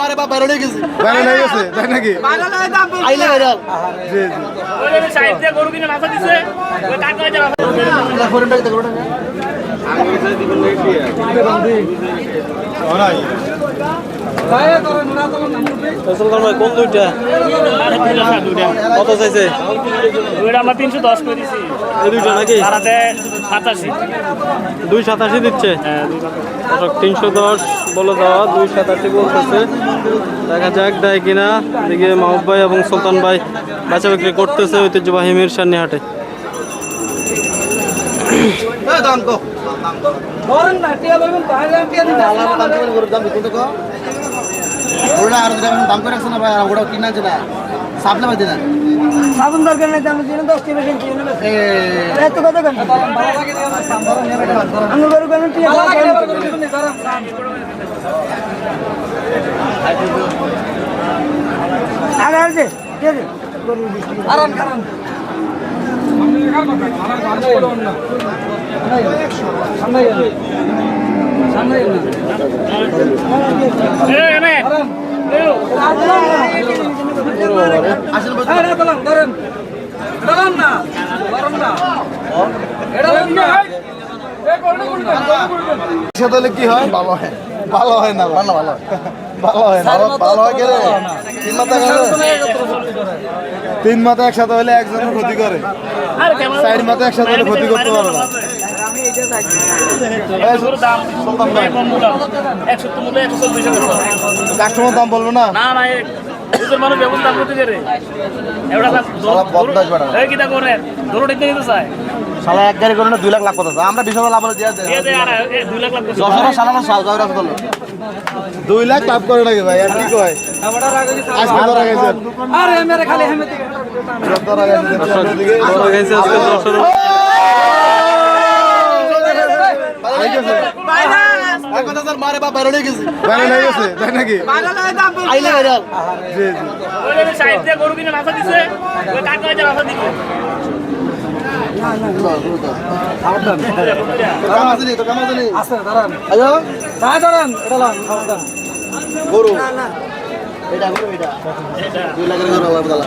মারে বা বাইরে গেছে। বাইরে হয়ে গেছে তাই নাকি? আইলে ভাইরাল জি জি। ওই সাইড দিয়ে গরু কিনে মাথা দিছে। ওই কাকা যা ফোরনটাকে দেখো ওটা অনাই। কোন দুইটা। কত চাইছে? ওইটা আমরা তিনশো দশ করে দিছি। দুইটা নাকি? ভাড়াতে সাতাশি। দুই সাতাশি দিচ্ছে। হ্যাঁ তিনশো দশ বলে দেওয়া দুই সাতাশি বলতেছে। দেখা যাক দেয় কিনা। এদিকে মাহবুব ভাই এবং সুলতান ভাই বেচা বিক্রি করতেছে ঐতিহ্যবাহী মিরসানি হাটে দাম করে করে না ভাই আর ওটা কিনা আছে না। সাপলে বাদ দিনা সাবুন দরকার নেই আমি দিন দশ টিপে কিনছি এ এত কত কেন আমি গরু কেন আরে ঠিক আছে গরু আরাম কারণ এই, এনে। এই, আসলে বলতে একসাথে হলে কি হয়? ভালো হয়। ভালো হয় না ভালো। ভালো ভালো হয় না ভালো হয় গেলে তিন মাথা তিন মাথা একসাথে হলে একজনের ক্ষতি করে। চার মাথা একসাথে হলে ক্ষতি করতে পারবে না। কাস্টমার দাম বলব না? না না মানুষ ব্যবস্থা করতে পারে এবার শালা বদমাশ বেটা। এই কিটা করে ধরো দেখতে নিতে চায়। শালা এক গাড়ি করে না দুই লাখ লাখ কথা আমরা বিশ হাজার লাভ হলে দিয়ে দুই লাখ। দশ দুই লাভ করে নাকি ভাই? আর কি কয়? আরে মেরে খালি হেমে গরু এটা গরু। এটা দুই লাখের গরু আল্লাহ তাআলা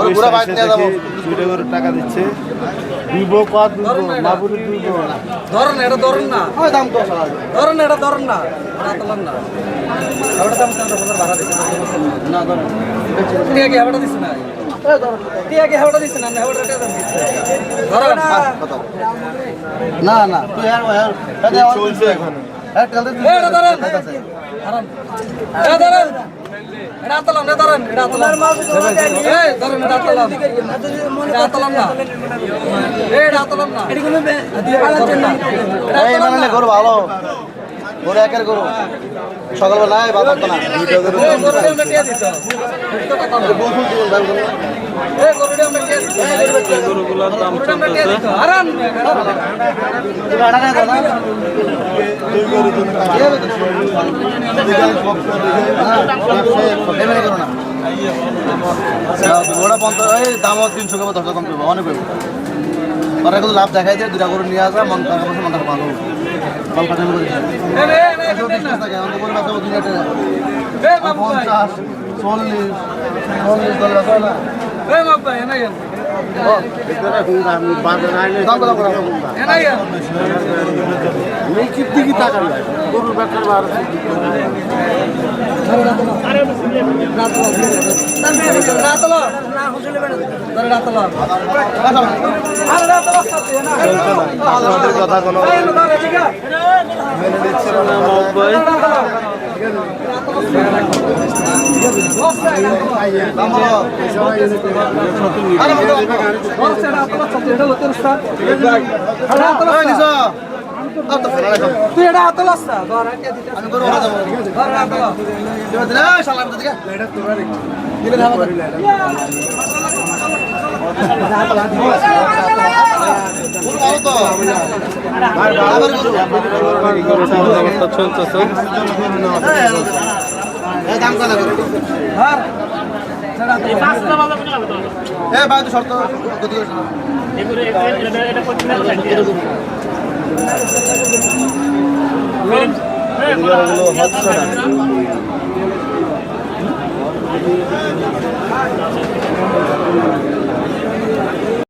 ওর পুরা বাইক নিয়ে যাব। ভিডিও করে টাকা দিচ্ছে। দুইবো কত দুইবো? ধরেন এটা। ধরেন না। দাম ধরেন এটা ধরেন না। না। দাম ভাড়া দিচ্ছে না ধরেন। কি হেবাটা দিচ্ছে না? না? ধরেন। তুই হ্যাঁ হ্যাঁ। চলছে এখন। হ্যাঁ তেল দে এটা ধরেন। হারাম এটা ধরেন। এটা না এটা আতলাম এই ধরেন আতলাম এটা না। এই এটা আতলাম না। এটা কোনো এই মানে করো ভালো। গরু একের গরু। সকালবেলা বাদ না দাম তিনশো কেবল দশটা কম করব অনেক ওরা কিন্তু লাভ দেখাই যায় দুটা করে নিয়ে আসা মন টাকা পয়সা মন টাকা টাকা টাকা চল্লিশ চল্লিশ দশ আছে না এই বাবু ভাই এনে গেল দাম কত করে এনে গেল রাতলা না হুসলে বেড়ে ধরে রাতলা আরে রাতলা সাথে না আমাদের কথা কোনো আর। তুই এটা হাতে লাস না ধর আটকে দিতে আমি গরু ওরা যাব হাতে লাস এবার দিলে শালা ভিতর থেকে দিলে ধাবা করে গরু ভালো তো আবার গরু গরুর কথাবার্তা চলতেছে এই দাম কত করো হ্যাঁ। ভাই তো শর্ত গতি